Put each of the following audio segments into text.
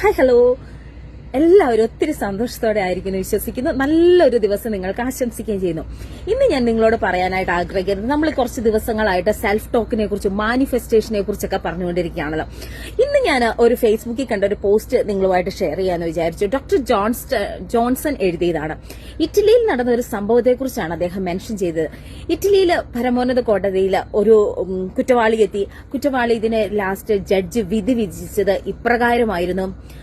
Hi, hello. എല്ലാവരും ഒത്തിരി സന്തോഷത്തോടെ ആയിരിക്കുന്നു വിശ്വസിക്കുന്നു. നല്ലൊരു ദിവസം നിങ്ങൾക്ക് ആശംസിക്കുകയും ചെയ്യുന്നു. ഇന്ന് ഞാൻ നിങ്ങളോട് പറയാനായിട്ട് ആഗ്രഹിക്കുന്നത് നമ്മൾ കുറച്ച് ദിവസങ്ങളായിട്ട് സെൽഫ് ടോക്കിനെ കുറിച്ച് മാനിഫെസ്റ്റേഷനെ കുറിച്ചൊക്കെ പറഞ്ഞുകൊണ്ടിരിക്കുകയാണല്ലോ. ഇന്ന് ഞാൻ ഒരു ഫേസ്ബുക്കിൽ കണ്ട ഒരു പോസ്റ്റ് നിങ്ങളുമായിട്ട് ഷെയർ ചെയ്യാന്ന് വിചാരിച്ചു. ഡോക്ടർ ജോൺസ് ജോൺസൺ എഴുതിയതാണ്. ഇറ്റലിയിൽ നടന്ന ഒരു സംഭവത്തെക്കുറിച്ചാണ് അദ്ദേഹം മെൻഷൻ ചെയ്തത്. ഇറ്റലിയിൽ പരമോന്നത കോടതിയിൽ ഒരു കുറ്റവാളി എത്തി. കുറ്റവാളി ഇതിനെ ലാസ്റ്റ് ജഡ്ജ് വിധി വിധിച്ചത് ഇപ്രകാരമായിരുന്നു.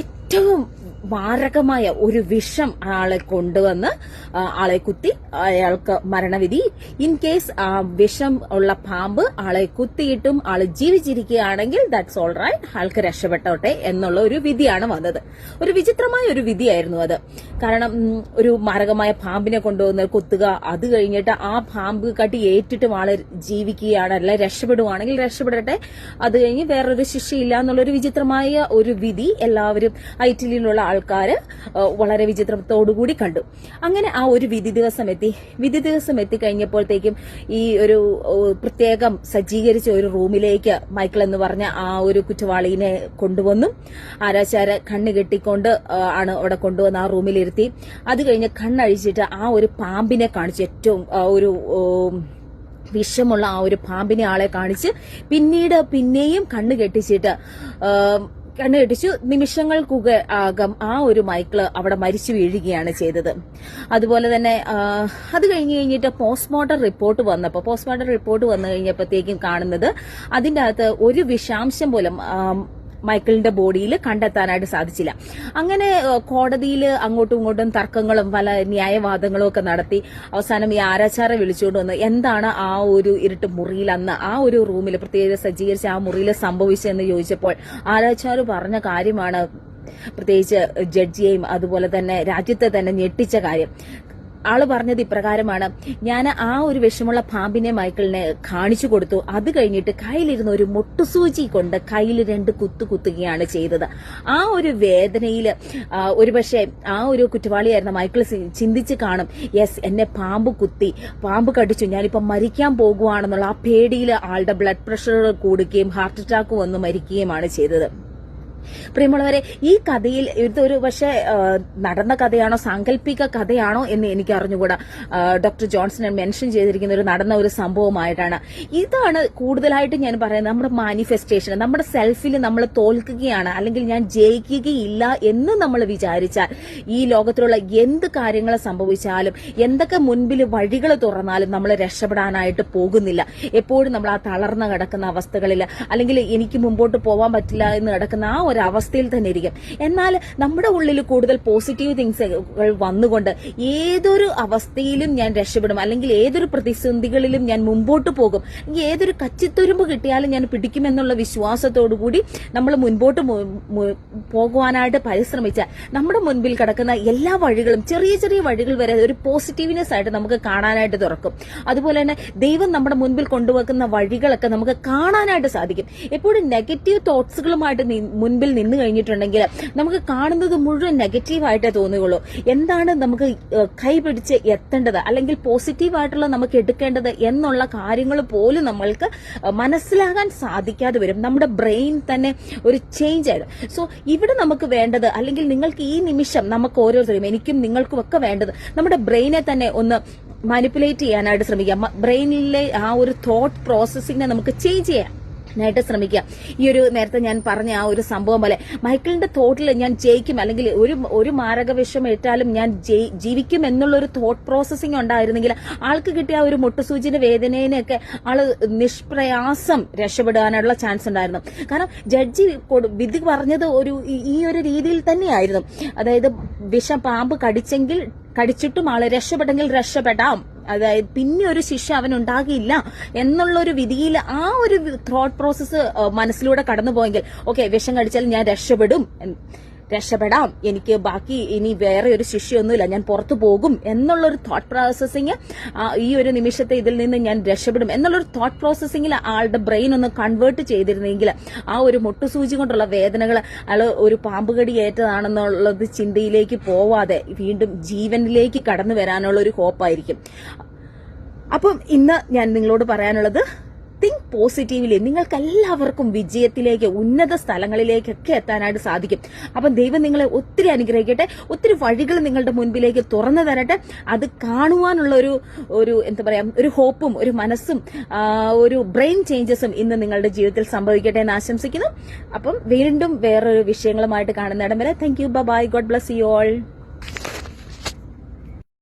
ഏറ്റവും മാരകമായ ഒരു വിഷം ആളെ കൊണ്ടുവന്ന് ആളെ കുത്തി അയാൾക്ക് മരണവിധി. ഇൻ കേസ് ആ വിഷം ഉള്ള പാമ്പ് ആളെ കുത്തിയിട്ടും ആൾ ജീവിച്ചിരിക്കുകയാണെങ്കിൽ ദാറ്റ്സ് ഓൾ റൈറ്റ് ആൾക്ക് രക്ഷപ്പെട്ടോട്ടെ എന്നുള്ള ഒരു വിധിയാണ് വന്നത്. ഒരു വിചിത്രമായ ഒരു വിധിയായിരുന്നു അത്. കാരണം ഒരു മാരകമായ പാമ്പിനെ കൊണ്ടുവന്ന് കൊത്തുക. അത് കഴിഞ്ഞിട്ട് ആ പാമ്പ് കട്ടി ഏറ്റിട്ടും ആൾ ജീവിക്കുകയാണ് അല്ല രക്ഷപ്പെടുവാണെങ്കിൽ രക്ഷപ്പെടട്ടെ. അത് കഴിഞ്ഞ് വേറൊരു ശിക്ഷയില്ല എന്നുള്ളൊരു വിചിത്രമായ ഒരു വിധി എല്ലാവരും ഐറ്റിലുള്ള ആൾക്കാര് വളരെ വിചിത്രത്തോടുകൂടി കണ്ടു. അങ്ങനെ ആ ഒരു വിധി ദിവസം എത്തി വിധി ദിവസം എത്തിക്കഴിഞ്ഞപ്പോഴത്തേക്കും ഈ ഒരു പ്രത്യേകം സജ്ജീകരിച്ച ഒരു റൂമിലേക്ക് മൈക്കിൾ എന്ന് പറഞ്ഞ ആ ഒരു കുറ്റവാളിനെ കൊണ്ടുവന്നു. ആരാചാര കണ്ണ് കെട്ടിക്കൊണ്ട് ആണ് അവിടെ കൊണ്ടുവന്ന് ആ റൂമിലിരുത്തി അത് കഴിഞ്ഞ് കണ്ണഴിച്ചിട്ട് ആ ഒരു പാമ്പിനെ കാണിച്ചു ഏറ്റവും ഒരു വിഷമുള്ള ആ ഒരു പാമ്പിനെ ആളെ കാണിച്ച് പിന്നീട് പിന്നെയും കണ്ണ് കെട്ടിച്ചിട്ട് കണ്ണു കെട്ടിച്ചു. നിമിഷങ്ങൾക്കുക ആകം ആ ഒരു മൈക്കിൾ അവിടെ മരിച്ചു വീഴുകയാണ് ചെയ്തത്. അതുപോലെ തന്നെ അത് കഴിഞ്ഞ് കഴിഞ്ഞിട്ട് പോസ്റ്റ്മോർട്ടം റിപ്പോർട്ട് വന്നപ്പോൾ പോസ്റ്റ്മോർട്ടം റിപ്പോർട്ട് വന്നു കഴിഞ്ഞപ്പോഴത്തേക്കും കാണുന്നത് അതിന്റെ അകത്ത് ഒരു വിഷാംശം പോലും മൈക്കിളിന്റെ ബോഡിയിൽ കണ്ടെത്താനായിട്ട് സാധിച്ചില്ല. അങ്ങനെ കോടതിയിൽ അങ്ങോട്ടും ഇങ്ങോട്ടും തർക്കങ്ങളും പല ന്യായവാദങ്ങളും ഒക്കെ നടത്തി അവസാനം ഈ ആരാച്ചാറെ വിളിച്ചുകൊണ്ട് വന്ന് എന്താണ് ആ ഒരു ഇരുട്ട് മുറിയിൽ അന്ന് ആ ഒരു റൂമിൽ പ്രത്യേക സജ്ജീകരിച്ച് ആ മുറിയിൽ സംഭവിച്ചതെന്ന് ചോദിച്ചപ്പോൾ ആരാച്ചാർ പറഞ്ഞ കാര്യമാണ് പ്രത്യേകിച്ച് ജഡ്ജിയെയും അതുപോലെ തന്നെ രാജ്യത്തെ തന്നെ ഞെട്ടിച്ച കാര്യം. ആൾ പറഞ്ഞത് ഇപ്രകാരമാണ്. ഞാൻ ആ ഒരു വിഷമുള്ള പാമ്പിനെ മൈക്കിളിനെ കാണിച്ചു കൊടുത്തു. അത് കഴിഞ്ഞിട്ട് കയ്യിലിരുന്ന ഒരു മുട്ടുസൂചി കൊണ്ട് കയ്യിൽ രണ്ട് കുത്തു കുത്തുകയാണ് ചെയ്തത്. ആ ഒരു വേദനയിൽ ഒരുപക്ഷെ ആ ഒരു കുറ്റവാളിയായിരുന്ന മൈക്കിൾ ചിന്തിച്ച് കാണും യെസ് എന്നെ പാമ്പ് കുത്തി പാമ്പ് കടിച്ചു ഞാനിപ്പം മരിക്കാൻ പോകുവാണെന്നുള്ള ആ പേടിയിൽ ആളുടെ ബ്ലഡ് പ്രഷർ കൂടുകയും ഹാർട്ട് അറ്റാക്ക് വന്ന് മരിക്കുകയുമാണ് ചെയ്തത്. പ്രിയമുള്ളവരെ ഈ കഥയിൽ ഇതൊരു പക്ഷേ നടന്ന കഥയാണോ സാങ്കല്പിക കഥയാണോ എന്ന് എനിക്ക് അറിഞ്ഞുകൂടാ. ഡോക്ടർ ജോൺസൺ മെൻഷൻ ചെയ്തിരിക്കുന്ന ഒരു നടന്ന ഒരു സംഭവമായിട്ടാണ്. ഇതാണ് കൂടുതലായിട്ട് ഞാൻ പറയുന്നത്. നമ്മുടെ മാനിഫെസ്റ്റേഷൻ നമ്മുടെ സെൽഫിൽ നമ്മൾ തോൽക്കുകയാണ് അല്ലെങ്കിൽ ഞാൻ ജയിക്കുകയില്ല എന്ന് നമ്മൾ വിചാരിച്ചാൽ ഈ ലോകത്തിലുള്ള എന്ത് കാര്യങ്ങൾ സംഭവിച്ചാലും എന്തൊക്കെ മുൻപിൽ വഴികൾ തുറന്നാലും നമ്മൾ രക്ഷപ്പെടാനായിട്ട് പോകുന്നില്ല. എപ്പോഴും നമ്മൾ ആ തളർന്ന് കിടക്കുന്ന അവസ്ഥകളിൽ അല്ലെങ്കിൽ എനിക്ക് മുമ്പോട്ട് പോകാൻ പറ്റില്ല എന്ന് കിടക്കുന്ന ആ ഒരു അവസ്ഥയിൽ തന്നെ ഇരിക്കും എന്നാൽ നമ്മുടെ ഉള്ളിൽ കൂടുതൽ പോസിറ്റീവ് തിങ്സ് വന്നുകൊണ്ട് ഏതൊരു അവസ്ഥയിലും ഞാൻ രക്ഷപ്പെടും. അല്ലെങ്കിൽ ഏതൊരു പ്രതിസന്ധികളിലും ഞാൻ മുമ്പോട്ട് പോകും. ഏതൊരു കച്ചിത്തുരുമ്പ് കിട്ടിയാലും ഞാൻ പിടിക്കുമെന്നുള്ള വിശ്വാസത്തോടു കൂടി നമ്മൾ മുൻപോട്ട് പോകുവാനായിട്ട് പരിശ്രമിച്ചാൽ നമ്മുടെ മുൻപിൽ കിടക്കുന്ന എല്ലാ വഴികളും ചെറിയ ചെറിയ വഴികൾ വരെ ഒരു പോസിറ്റീവ്നെസ് ആയിട്ട് നമുക്ക് കാണാനായിട്ട് തുറക്കും. അതുപോലെ തന്നെ ദൈവം നമ്മുടെ മുൻപിൽ കൊണ്ടുവെക്കുന്ന വഴികളൊക്കെ നമുക്ക് കാണാനായിട്ട് സാധിക്കും. എപ്പോഴും നെഗറ്റീവ് തോട്ട്സുകളുമായിട്ട് നി- മുൻപിൽ നിന്ന് കഴിഞ്ഞിട്ടുണ്ടെങ്കിൽ നമുക്ക് കാണുന്നത് മുഴുവൻ നെഗറ്റീവായിട്ടേ തോന്നുകയുള്ളൂ. എന്താണ് നമുക്ക് കൈപിടിച്ച് എത്തേണ്ടത്? അല്ലെങ്കിൽ പോസിറ്റീവായിട്ടുള്ള നമുക്ക് എടുക്കേണ്ടത് എന്നുള്ള കാര്യങ്ങൾ പോലും നമ്മൾക്ക് മനസ്സിലാകാൻ സാധിക്കാതെ വരും. നമ്മുടെ ബ്രെയിൻ തന്നെ ഒരു ചേഞ്ച് ആയിട്ട്. സോ ഇവിടെ നമുക്ക് വേണ്ടത് അല്ലെങ്കിൽ നിങ്ങൾക്ക് ഈ നിമിഷം നമുക്ക് ഓരോരുത്തരും എനിക്കും നിങ്ങൾക്കും ഒക്കെ വേണ്ടത് നമ്മുടെ ബ്രെയിനെ തന്നെ ഒന്ന് മാനിപ്പുലേറ്റ് ചെയ്യാനായിട്ട് ശ്രമിക്കാം ബ്രെയിനിലെ ആ ഒരു തോട്ട് പ്രോസസ്സിങ്ങിനെ നമുക്ക് ചേഞ്ച് ചെയ്യാം നായിട്ട് ശ്രമിക്കുക. ഈ ഒരു നേരത്തെ ഞാൻ പറഞ്ഞ ആ ഒരു സംഭവം പോലെ മൈക്കിളിന്റെ തോട്ടിൽ ഞാൻ ജയിക്കും. അല്ലെങ്കിൽ ഒരു ഒരു മാരക വിഷം ഏറ്റാലും ഞാൻ ജീവിക്കും എന്നുള്ള ഒരു തോട്ട് പ്രോസസ്സിംഗ് ഉണ്ടായിരുന്നെങ്കിൽ ആൾക്ക് കിട്ടിയ ഒരു മുട്ടുസൂചിന്റെ വേദനേനെയൊക്കെ ആൾ നിഷ്പ്രയാസം രക്ഷപ്പെടാനുള്ള ചാൻസ് ഉണ്ടായിരുന്നു. കാരണം ജഡ്ജി വിധി പറഞ്ഞത് ഒരു ഈ ഒരു രീതിയിൽ തന്നെയായിരുന്നു. അതായത് വിഷം പാമ്പ് കടിച്ചെങ്കിൽ കടിച്ചിട്ടും ആൾ രക്ഷപ്പെട്ടെങ്കിൽ രക്ഷപ്പെടാം. അതായത് പിന്നെ ഒരു ശിക്ഷ അവൻ ഉണ്ടാകില്ല എന്നുള്ള ഒരു വിധിയിൽ ആ ഒരു ത്രോട്ട് പ്രോസസ്സ് മനസ്സിലൂടെ കടന്നുപോയെങ്കിൽ ഓക്കെ വിഷം കടിച്ചാൽ ഞാൻ രക്ഷപ്പെടും രക്ഷപ്പെടാം. എനിക്ക് ബാക്കി ഇനി വേറെ ഒരു ശിക്ഷയൊന്നുമില്ല ഞാൻ പുറത്തു പോകും എന്നുള്ള ഒരു തോട്ട് പ്രോസസ്സിങ് ഈ ഒരു നിമിഷത്തെ ഇതിൽ നിന്ന് ഞാൻ രക്ഷപ്പെടും എന്നുള്ള ഒരു തോട്ട് പ്രോസസ്സിങ്ങിൽ ആളുടെ ബ്രെയിൻ ഒന്ന് കൺവേർട്ട് ചെയ്തിരുന്നെങ്കിൽ ആ ഒരു മുട്ടുസൂചി കൊണ്ടുള്ള വേദനകൾ അയാൾ ഒരു പാമ്പുകടി ഏറ്റതാണെന്നുള്ളത് ചിന്തയിലേക്ക് പോവാതെ വീണ്ടും ജീവനിലേക്ക് കടന്നു വരാനുള്ള ഒരു ഹോപ്പായിരിക്കും അപ്പം ഇന്ന് ഞാൻ നിങ്ങളോട് പറയാനുള്ളത് തിങ്ക് പോസിറ്റീവ്ലി നിങ്ങൾക്ക് എല്ലാവർക്കും വിജയത്തിലേക്ക് ഉന്നത സ്ഥലങ്ങളിലേക്കൊക്കെ എത്താനായിട്ട് സാധിക്കും. അപ്പം ദൈവം നിങ്ങളെ ഒത്തിരി അനുഗ്രഹിക്കട്ടെ. ഒത്തിരി വഴികൾ നിങ്ങളുടെ മുൻപിലേക്ക് തുറന്നു തരട്ടെ. അത് കാണുവാനുള്ള ഒരു ഒരു എന്താ പറയാ ഒരു ഹോപ്പും ഒരു മനസ്സും ഒരു ബ്രെയിൻ ചേഞ്ചസും ഇന്ന് നിങ്ങളുടെ ജീവിതത്തിൽ സംഭവിക്കട്ടെ എന്ന് ആശംസിക്കുന്നു. അപ്പം വീണ്ടും വേറൊരു വിഷയങ്ങളുമായിട്ട് കാണുന്നിടം വരെ. Thank you bye God bless you all